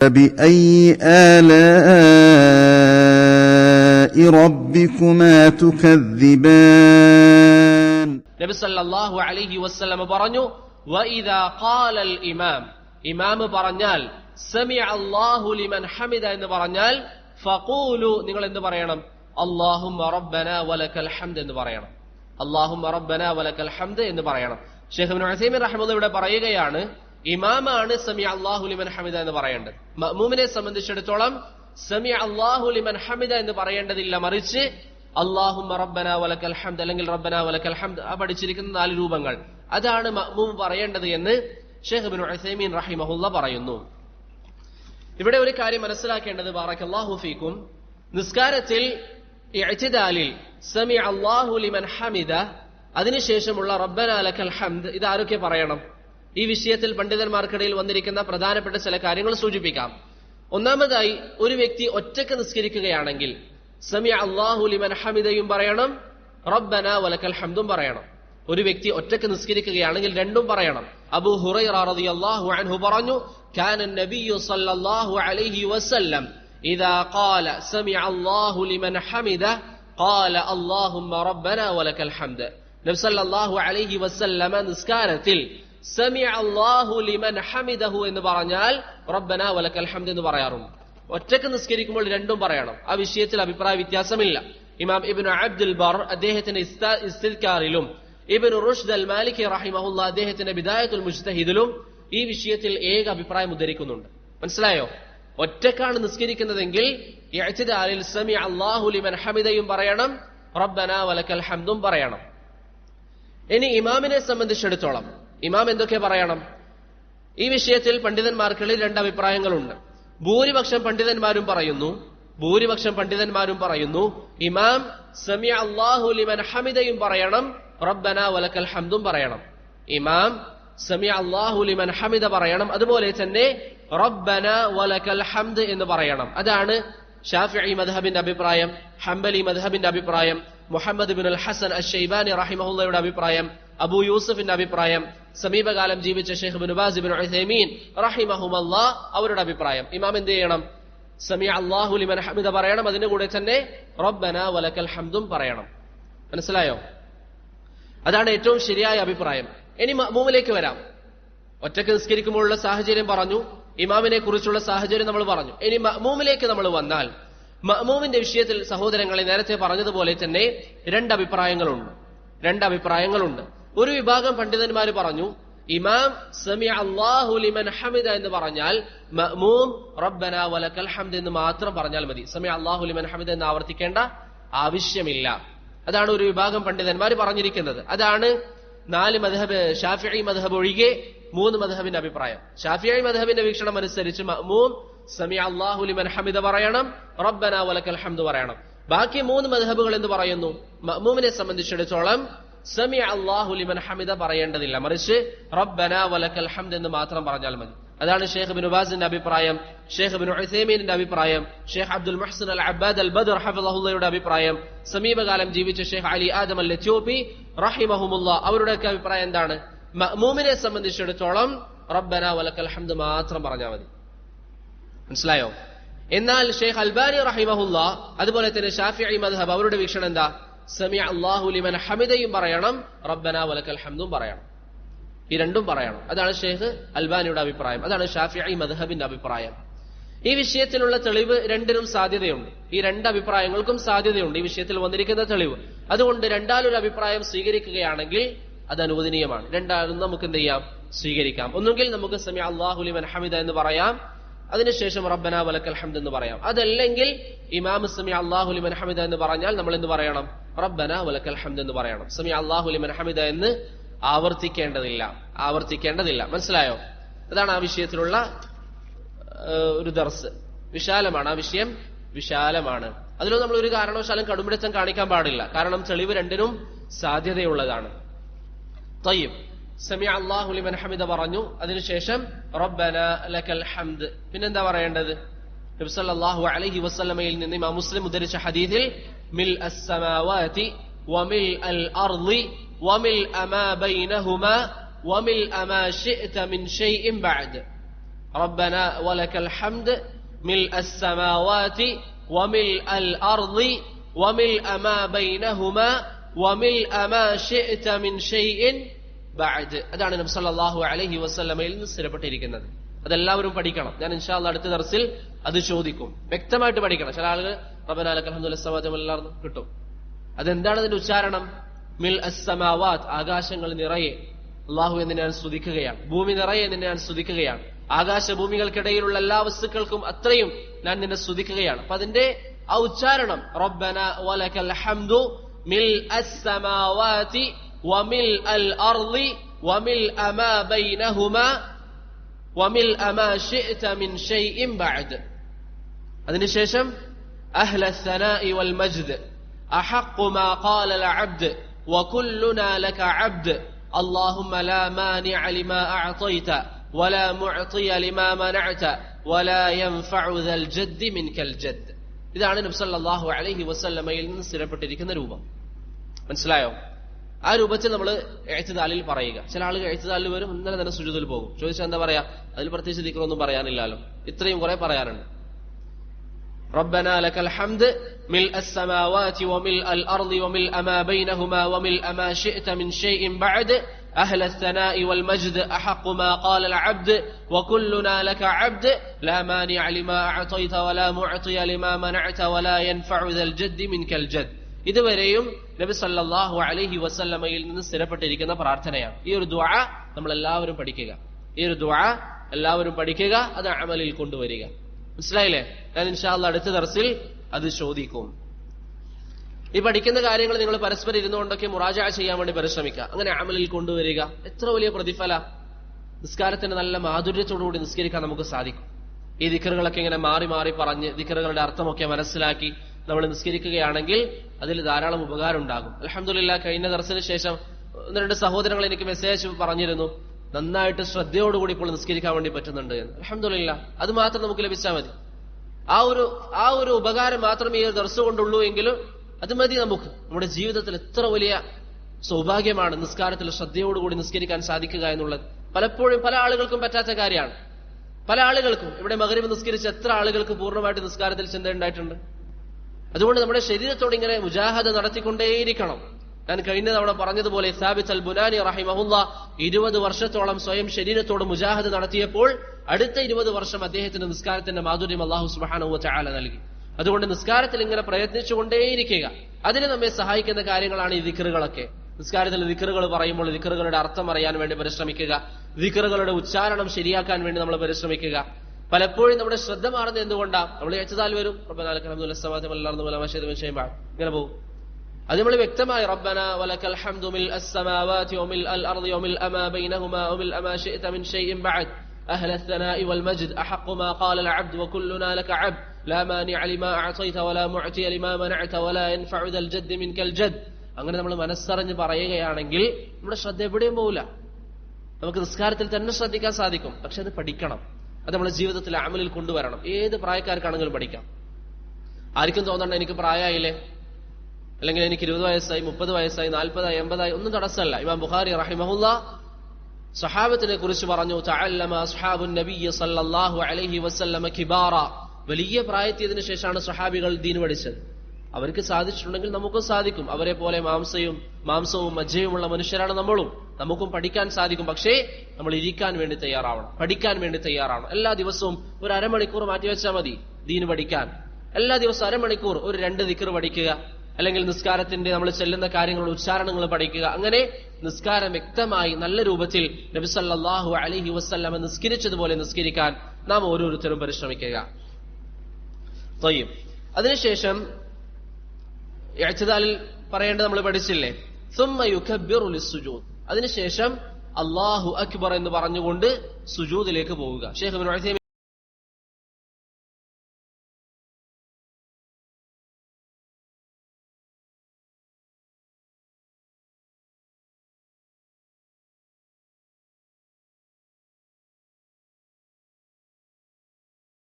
فبأي آلاء ربكما تكذبان നബി സല്ലല്ലാഹു അലൈഹി വസല്ലമ പറഞ്ഞു വഇദാ ഖാലൽ ഇമാം ഇമാം പറഞ്ഞാൽ സമിഅ അല്ലാഹു ലിമൻ ഹമിദ എന്ന് പറഞ്ഞാൽ ഫഖൂലു നിങ്ങൾ എന്ത് പറയണം അല്ലാഹുമ്മ റബ്ബന വലക്കൽ ഹംദ് എന്ന് പറയണം അല്ലാഹുമ്മ റബ്ബന വലക്കൽ ഹംദ് എന്ന് പറയണം ഷെയ്ഖ് ഇബ്നു ഉസൈമിൻ റഹ്മത്തുള്ളാഹി ഇവിടെ പറയുകയാണ് ഇമാമാണ് സമി അള്ളാഹു ലിമൻ ഹമിദ എന്ന് പറയേണ്ടത്. മമൂമിനെ സംബന്ധിച്ചിടത്തോളം സമി അള്ളാഹു ലിമൻ ഹമിദ എന്ന് പറയേണ്ടതില്ല. മറിച്ച് അള്ളാഹു റബ്ബന വലക്കൽ ഹംദ് അല്ലെങ്കിൽ റബ്ബന വലക്കൽ ഹംദ് ആ പഠിച്ചിരിക്കുന്ന നാല് രൂപങ്ങൾ. അതാണ് മഅമൂം പറയേണ്ടത് എന്ന് ഷെയ്ഖ് ഇബ്നു ഉസൈമീൻ റഹിമഹുല്ല പറയുന്നു. ഇവിടെ ഒരു കാര്യം മനസ്സിലാക്കേണ്ടത് ബാറക്കല്ലാഹു ഫീക്കും. നിസ്കാരത്തിൽ സമി അള്ളാഹു ലിമൻ ഹമിദ അതിനുശേഷമുള്ള റബ്ബന ലക്കൽ ഹംദ് ഇത് ആരൊക്കെ പറയണം? ഈ വിഷയത്തിൽ പണ്ഡിതന്മാർക്കിടയിൽ വന്നിരിക്കുന്ന പ്രധാനപ്പെട്ട ചില കാര്യങ്ങൾ സൂചിപ്പിക്കാം ഒന്നാമതായി ഒരു വ്യക്തി ഒറ്റക്ക് നിസ്കരിക്കുകയാണെങ്കിൽ സമി അള്ളാഹു ലിമൻ ഹമിദയും പറയണം റബ്ബന വലക്കൽ ഹംദും പറയണം ഒരു വ്യക്തി ഒറ്റക്ക് നിസ്കരിക്കുകയാണെങ്കിൽ രണ്ടും പറയണം അബൂ ഹുറൈറ റളിയല്ലാഹു അൻഹു പറഞ്ഞു كان النبي صلى الله عليه وسلم إذا قال سمع الله لمن حمده قال اللهم ربنا ولك الحمد നബി സല്ലല്ലാഹു അലൈഹി വസല്ലമ നിസ്കാരത്തിൽ സമി അല്ലാഹു ലിമൻ ഹമിദഹു എന്ന് പറഞ്ഞാൽ റബ്ബന വലക്കൽ ഹംദ് എന്ന് പറയാറുണ്ട്. ഒറ്റയ്ക്ക് നിസ്കരിക്കുമ്പോൾ രണ്ടും പറയണം. ആ വിഷയത്തിൽ അഭിപ്രായ വ്യത്യാസമില്ല. ഇമാം ഇബിൻ അബ്ദുൽ ബർ അദ്ദേഹത്തിന്റെ ഇസ്താ- ഇസ്തിൽക്കാറിലും ഇബ്നു റുഷ്ദ് അൽ മാലിക് റഹിമഹുല്ല അദ്ദേഹത്തിന്റെ ബിദായത്തുൽ മുജ്തഹിദിലും ഈ വിഷയത്തിൽ ഏക അഭിപ്രായം ഉദ്ധരിക്കുന്നുണ്ട്. മനസ്സിലായോ? ഒറ്റക്കാണ് നിസ്കരിക്കുന്നതെങ്കിൽ സമി അല്ലാഹു ലിമൻ ഹമിദയും പറയണം റബ്ബന വലക്കൽ ഹംദും പറയണം. ഇനി ഇമാമിനെ സംബന്ധിച്ചിടത്തോളം ഇമാം എന്തൊക്കെ പറയണം? ഈ വിഷയത്തിൽ പണ്ഡിതന്മാർക്കിടയിൽ രണ്ട് അഭിപ്രായങ്ങളുണ്ട്. ഭൂരിപക്ഷം പണ്ഡിതന്മാരും പറയുന്നു ഭൂരിപക്ഷം പണ്ഡിതന്മാരും പറയുന്നു ഇമാം സമിയ അള്ളാഹു ലിമൻ ഹമിദയും പറയണം റബ്ബന വലക്കൽ ഹംദും പറയണം. ഇമാം സമിയ അള്ളാഹു ലിമൻ ഹമിദ പറയണം അതുപോലെ തന്നെ റബ്ബന വലക്കൽ ഹംദ് എന്ന് പറയണം. അതാണ് ഷാഫി മദ്ഹബിന്റെ അഭിപ്രായം ഹംബലി മദ്ഹബിന്റെ അഭിപ്രായം. Muhammad bin al Hasan ash Shaybani റഹിമഹുല്ലയുടെ അഭിപ്രായം അബൂ യൂസഫിന്റെ അഭിപ്രായം സമീപകാലം ജീവിച്ച Sheikh bin Baz bin Uthaymeen അവരുടെ അഭിപ്രായം. ഇമാം എന്ത് ചെയ്യണം? സമി അള്ളാഹു ലിമൻ ഹമിദ പറയണം. അതിന്റെ കൂടെ തന്നെ റബ്ബന വലക്കൽ ഹംദും പറയണം. മനസ്സിലായോ? അതാണ് ഏറ്റവും ശരിയായ അഭിപ്രായം. ഇനി മൂമിലേക്ക് വരാം. ഒറ്റയ്ക്ക് നിസ്കരിക്കുമ്പോഴുള്ള സാഹചര്യം പറഞ്ഞു ഇമാമിനെ കുറിച്ചുള്ള സാഹചര്യം നമ്മൾ പറഞ്ഞു. ഇനി മൂമിലേക്ക് നമ്മൾ വന്നാൽ മഅ്മൂമിന്റെ വിഷയത്തിൽ സഹോദരങ്ങളെ നേരത്തെ പറഞ്ഞതുപോലെ തന്നെ രണ്ട് അഭിപ്രായങ്ങളുണ്ട് രണ്ട് അഭിപ്രായങ്ങളുണ്ട് ഒരു വിഭാഗം പണ്ഡിതന്മാർ പറഞ്ഞു ഇമാം സമി അള്ളാഹു ലിമൻ ഹമിദ എന്ന് പറഞ്ഞാൽ മഅ്മൂം റബ്ബന വലക്കൽ ഹംദ് എന്ന് മാത്രം പറഞ്ഞാൽ മതി. സമി അള്ളാഹു ലിമൻ ഹമിദ എന്ന് ആവർത്തിക്കേണ്ട ആവശ്യമില്ല. അതാണ് ഒരു വിഭാഗം പണ്ഡിതന്മാർ പറഞ്ഞിരിക്കുന്നത്. അതാണ് നാല് മധബ് ഷാഫി മധബ് ഒഴികെ മൂന്ന് മധബിന്റെ അഭിപ്രായം. ഷാഫിഐ മധബിന്റെ വീക്ഷണം അനുസരിച്ച് മഅ്മൂം സമി ലിമൻ ഹമിദ പറയണം. റബ്ബന വലക്കൽ ഹംദ് പറയണം. ബാക്കി മൂന്ന് മധബുകൾ എന്ന് പറയുന്നു? മഅ്മൂമിനെ സംബന്ധിച്ചിടത്തോളം സമി അള്ളാഹു ലിമൻ ഹമിദ പറയേണ്ടതില്ല. മറിച്ച് റബ്ബന വലക്കൽ ഹംദ് എന്ന് മാത്രം പറഞ്ഞാൽ മതി. അതാണ് ഷേഖ് ബിൻ ഉബാസിന്റെ അഭിപ്രായം ഷേഖ് ബിൻ ഉസൈമീനിന്റെ അഭിപ്രായം ഷേഖ് അബ്ദുൽ മഹ്സൻ അൽ അബ്ബാദ് അൽ ബദർ ഹഫിദുള്ളയുടെ അഭിപ്രായം സമീപകാലം ജീവിച്ച ഷേഖ് അലി ആദം അൽ എത്യോപ്പി റഹിമഹുമുല്ല അവരുടെയൊക്കെ അഭിപ്രായം എന്താണ്? മഅ്മൂമിനെ സംബന്ധിച്ചിടത്തോളം റബ്ബന വലക്കൽ ഹംദ് മാത്രം പറഞ്ഞാൽ മതി. മനസ്സിലായോ? എന്നാൽ ഷെയ്ഖ് അൽബാനി റഹിമഹുല്ല അതുപോലെ തന്നെ ഷാഫിഇ മദ്ഹബ് അവരുടെ വീക്ഷണം എന്താ? സമിയ അള്ളാഹു ലിമൻ ഹമിദയും പറയണം റബ്ബന വലക്കൽ ഹംദും പറയണം. ഈ രണ്ടും പറയണം. അതാണ് ഷെയ്ഖ് അൽബാനിയുടെ അഭിപ്രായം. അതാണ് ഷാഫിഇ മദ്ഹബിന്റെ അഭിപ്രായം. ഈ വിഷയത്തിലുള്ള തെളിവ് രണ്ടിനും സാധ്യതയുണ്ട്. ഈ രണ്ട് അഭിപ്രായങ്ങൾക്കും സാധ്യതയുണ്ട്. ഈ വിഷയത്തിൽ വന്നിരിക്കുന്ന തെളിവ്. അതുകൊണ്ട് രണ്ടാലൊരു അഭിപ്രായം സ്വീകരിക്കുകയാണെങ്കിൽ അത് അനുവദനീയമാണ്. രണ്ടാലും നമുക്ക് എന്ത് ചെയ്യാം? സ്വീകരിക്കാം. ഒന്നുകിൽ നമുക്ക് സമി അള്ളാഹുലിമൻ ഹമിദ എന്ന് പറയാം. അതിനുശേഷം റബ്ബന വലക്കൽ ഹംദ് എന്ന് പറയാം. അതല്ലെങ്കിൽ ഇമാം സമി അള്ളാഹുലിമൻ ഹമിദ എന്ന് പറഞ്ഞാൽ നമ്മൾ എന്ത് പറയണം? റബ്ബന വലക്കൽ ഹംദ് എന്ന് പറയണം. സമി അള്ളാഹുലിമൻ ഹമിദ എന്ന് ആവർത്തിക്കേണ്ടതില്ല. ആവർത്തിക്കേണ്ടതില്ല. മനസ്സിലായോ? അതാണ് ആ വിഷയത്തിലുള്ള ഒരു ദർസ്. വിശാലമാണ്. ആ വിഷയം വിശാലമാണ്. അതിലൊന്നും നമ്മൾ ഒരു കാരണവശാലും കടുംപിടുത്തം കാണിക്കാൻ പാടില്ല. കാരണം തെളിവ് രണ്ടിനും സാധ്യതയുള്ളതാണ്. തയ്യും. سمع الله لمن حمد പറഞ്ഞു അതിനുശേഷം റബ്ബന ലക്കൽ ഹംദ് പിന്നെന്താ പറയേണ്ടത് നബി സല്ലല്ലാഹു അലൈഹി വസല്ലമയിൽ നിന്ന് ഇമാം മുസ്ലിം ഉദ്ധരിച്ച ഹദീസിൽ മിൽ അസ്സമാവാതി വമിൽ അൽ അർളി വമിൽ അമാ ബൈനഹുമാ വമിൽ അമാ ശിഅത മിൻ ഷൈഇൻ ബഅദ് റബ്ബന വലക്കൽ ഹംദ് മിൽ അസ്സമാവാതി വമിൽ അൽ അർളി വമിൽ അമാ ബൈനഹുമ വമിൽ അമാ ശിഅത മിൻ ഷൈഇൻ അതാണ് നബി സല്ലല്ലാഹു അലൈഹി വസല്ലമയിൽ നിന്ന് സ്ഥിരപ്പെട്ടിരിക്കുന്നത്. അതെല്ലാവരും പഠിക്കണം. ഞാൻ ഇൻഷാ അല്ലാ അടുത്ത ദർസിൽ അത് ചോദിക്കും. വ്യക്തമായിട്ട് പഠിക്കണം. ചില ആളുകൾ ലസ്സമാവാതി കിട്ടും. അതെന്താണ് അതിന്റെ ഉച്ചാരണം? മിൽ അസ്സമാവാത്ത് ആകാശങ്ങൾ നിറയെ. അള്ളാഹു എന്ന് ഞാൻ സ്തുതിക്കുകയാണ്. ഭൂമി നിറയെ നിന്നെ ഞാൻ സ്തുതിക്കുകയാണ്. ആകാശഭൂമികൾക്കിടയിലുള്ള എല്ലാ വസ്തുക്കൾക്കും അത്രയും ഞാൻ നിന്നെ സ്തുതിക്കുകയാണ്. അപ്പൊ അതിന്റെ ആ ഉച്ചാരണം റബ്ബന വലക്കൽ ഹംദു മിൽ അസ്സമാവാതി വമിൽ അൽ അർളി വമിൽ അമാ ബൈനഹുമ വമിൽ അമാ ശിഅത മിൻ ഷൈഇൻ ബഅദ് അതിനുശേഷം അഹ്ല الثناء والمجد أحق ما قال العبد وكلنا لك عبد اللهم لا مانع لما أعطيت ولا معطي لما منعت ولا ينفع ذا الجد منك الجد ഇതാണ് നബി സല്ലല്ലാഹു അലൈഹി വസല്ലമയിൽ നിന്ന് സ്ഥിരപ്പെട്ടിരിക്കുന്ന രൂപം മനസ്സിലായോ ആ രൂപത്തിൽ നമ്മൾ എഴുത്തുതാലിൽ പറയുക ചില ആളുകൾ എഴുത്തുതാലിൽ വരും ഇന്നലെ തന്നെ സുജുതിൽ പോകും ചോദിച്ചാൽ എന്താ പറയാ അതിൽ പ്രത്യേകിച്ച് ദിക്റൊന്നും പറയാനില്ലല്ലോ ഇത്രയും കുറെ പറയാനുണ്ട് ربنا لك الحمد ملء السماوات وملء الأرض وملء ما بينهما وملء ما شئت من شيء بعد أهل الثناء والمجد أحق ما قال العبد وكلنا لك عبد لا مانع لما أعطيت ولا معطي لما منعت ولا ينفع ذا الجد منك الجد ഇതുവരെയും നബി സല്ലാഹു അലഹി വസല്ലമയിൽ നിന്ന് സ്ഥിരപ്പെട്ടിരിക്കുന്ന പ്രാർത്ഥനയാണ്. ഈ ഒരു ദ്വാ നമ്മൾ എല്ലാവരും പഠിക്കുക. ഈ ഒരു ദ്വാ എല്ലാവരും പഠിക്കുക അത് അമലിൽ കൊണ്ടുവരിക. മനസ്സിലായില്ലേ? ഞാൻ ഇൻഷാല്ല അടുത്ത ദർസിൽ അത് ചോദിക്കും. ഈ പഠിക്കുന്ന കാര്യങ്ങൾ നിങ്ങൾ പരസ്പരം ഇരുന്നുകൊണ്ടൊക്കെ മുറാജ ചെയ്യാൻ വേണ്ടി പരിശ്രമിക്കുക. അങ്ങനെ അമലിൽ കൊണ്ടുവരിക. എത്ര വലിയ പ്രതിഫല. നിസ്കാരത്തിന് നല്ല മാധുര്യത്തോടുകൂടി നിസ്കരിക്കാൻ നമുക്ക് സാധിക്കും. ഈ ദിക്കറുകളൊക്കെ ഇങ്ങനെ മാറി മാറി പറഞ്ഞ് ദിക്കറുകളുടെ അർത്ഥമൊക്കെ മനസ്സിലാക്കി നമ്മൾ നിസ്കരിക്കുകയാണെങ്കിൽ അതിൽ ധാരാളം ഉപകാരം ഉണ്ടാകും. അലഹമില്ല കഴിഞ്ഞ ദർശന ശേഷം ഒന്ന് രണ്ട് സഹോദരങ്ങൾ എനിക്ക് മെസ്സേജ് പറഞ്ഞിരുന്നു. നന്നായിട്ട് ശ്രദ്ധയോടുകൂടി ഇപ്പോൾ നിസ്കരിക്കാൻ വേണ്ടി പറ്റുന്നുണ്ട് എന്ന്. അത് മാത്രം നമുക്ക് ലഭിച്ചാൽ മതി. ആ ഒരു ആ ഒരു ഉപകാരം മാത്രമേ ഈ ദർശനം കൊണ്ടുള്ളൂ എങ്കിലും അത് മതി നമുക്ക്. നമ്മുടെ ജീവിതത്തിൽ എത്ര വലിയ സൗഭാഗ്യമാണ് നിസ്കാരത്തിൽ ശ്രദ്ധയോടുകൂടി നിസ്കരിക്കാൻ സാധിക്കുക എന്നുള്ളത്. പലപ്പോഴും പല ആളുകൾക്കും പറ്റാത്ത കാര്യമാണ്. പല ആളുകൾക്കും ഇവിടെ മകരം നിസ്കരിച്ച് എത്ര ആളുകൾക്ക് പൂർണമായിട്ട് നിസ്കാരത്തിൽ ചിന്ത ഉണ്ടായിട്ടുണ്ട്? അതുകൊണ്ട് നമ്മുടെ ശരീരത്തോട് ഇങ്ങനെ മുജാഹദ നടത്തിക്കൊണ്ടേയിരിക്കണം. ഞാൻ കഴിഞ്ഞ തവണ പറഞ്ഞതുപോലെ സാബിത്ത് അൽ ബുനാനി റഹിമഹുല്ല ഇരുപത് വർഷത്തോളം സ്വയം ശരീരത്തോട് മുജാഹദ നടത്തിയപ്പോൾ അടുത്ത ഇരുപത് വർഷം അദ്ദേഹത്തിന്റെ നിസ്കാരത്തിന്റെ മാധുര്യം അള്ളാഹു സുബാനുവ ചാല നൽകി. അതുകൊണ്ട് നിസ്കാരത്തിൽ ഇങ്ങനെ പ്രയത്നിച്ചുകൊണ്ടേയിരിക്കുക. അതിനെ നമ്മെ സഹായിക്കുന്ന കാര്യങ്ങളാണ് ഈ ദിക്കറുകളൊക്കെ നിസ്കാരത്തിൽ ദിക്കറുകൾ പറയുമ്പോൾ ദിക്കറുകളുടെ അർത്ഥം അറിയാൻ വേണ്ടി പരിശ്രമിക്കുക. ദിക്കറുകളുടെ ഉച്ചാരണം ശരിയാക്കാൻ വേണ്ടി നമ്മൾ പരിശ്രമിക്കുക. പലപ്പോഴും നമ്മുടെ ശ്രദ്ധ മാറുന്നത് എന്തുകൊണ്ടാണ് നമ്മൾ എച്ചതാൽ വരും ഇങ്ങനെ പോകും അത് നമ്മൾ വ്യക്തമായി റബ്ബന വലക്കൽ ഹംദു മിൽ അസ്സമാവാതി വമിൽ അൽ അർളി വമിൽ അമാ ബൈനഹുമാ വമിൽ അമാ ശിഅത മിൻ ഷൈഇൻ ബഅദ് أهل الثناء والمجد أحق ما قال العبد وكلنا لك عبد لا مانع لما أعطيت ولا معطي لما منعت ولا ينفع ذا الجد منك الجد അങ്ങനെ നമ്മൾ മനസ്സറിഞ്ഞ് പറയുകയാണെങ്കിൽ നമ്മുടെ ശ്രദ്ധ എവിടെയും പോകില്ല നമുക്ക് നിസ്കാരത്തിൽ തന്നെ ശ്രദ്ധിക്കാൻ സാധിക്കും പക്ഷെ അത് പഠിക്കണം അത് നമ്മുടെ ജീവിതത്തിൽ അമലിൽ കൊണ്ടുവരണം. ഏത് പ്രായക്കാർക്കാണെങ്കിലും പഠിക്കാം. ആർക്കും തോന്നണ്ട എനിക്ക് പ്രായമായില്ലേ? അല്ലെങ്കിൽ എനിക്ക് ഇരുപത് വയസ്സായി മുപ്പത് വയസ്സായി നാൽപ്പതായി എൺപതായി ഒന്നും തടസ്സമല്ല. ഇമാം ബുഖാരി റഹിമഹുല്ല സഹാബത്തിനെ കുറിച്ച് പറഞ്ഞു വലിയ പ്രായത്തിയതിനു ശേഷമാണ് സഹാബികൾ ദീൻ പഠിച്ചത്. അവർക്ക് സാധിച്ചിട്ടുണ്ടെങ്കിൽ നമുക്കും സാധിക്കും. അവരെ പോലെ മാംസയും മാംസവും മജ്ജയുമുള്ള മനുഷ്യരാണ് നമ്മളും. നമുക്കും പഠിക്കാൻ സാധിക്കും. പക്ഷേ നമ്മൾ ഇരിക്കാൻ വേണ്ടി തയ്യാറാവണം. പഠിക്കാൻ വേണ്ടി തയ്യാറാവണം. എല്ലാ ദിവസവും ഒരു അരമണിക്കൂർ മാറ്റിവെച്ചാൽ മതി ദീൻ പഠിക്കാൻ. എല്ലാ ദിവസവും അരമണിക്കൂർ ഒരു രണ്ട് ദിക്കർ പഠിക്കുക. അല്ലെങ്കിൽ നിസ്കാരത്തിന്റെ നമ്മൾ ചെല്ലുന്ന കാര്യങ്ങളുടെ ഉച്ചാരണങ്ങൾ പഠിക്കുക. അങ്ങനെ നിസ്കാരം വ്യക്തമായി നല്ല രൂപത്തിൽ നബിസല്ലാഹു അലഹി വസ്ല്ലമ നിസ്കരിച്ചതുപോലെ നിസ്കരിക്കാൻ നാം ഓരോരുത്തരും പരിശ്രമിക്കുക. അതിനുശേഷം എഴുത്തുതാലിൽ പറയേണ്ടത് നമ്മൾ പഠിച്ചില്ലേ? സുജൂദ് അതിനുശേഷം അള്ളാഹു അക്ബർ എന്ന് പറഞ്ഞുകൊണ്ട് സുജൂദിലേക്ക് പോവുക. ഷേഖ്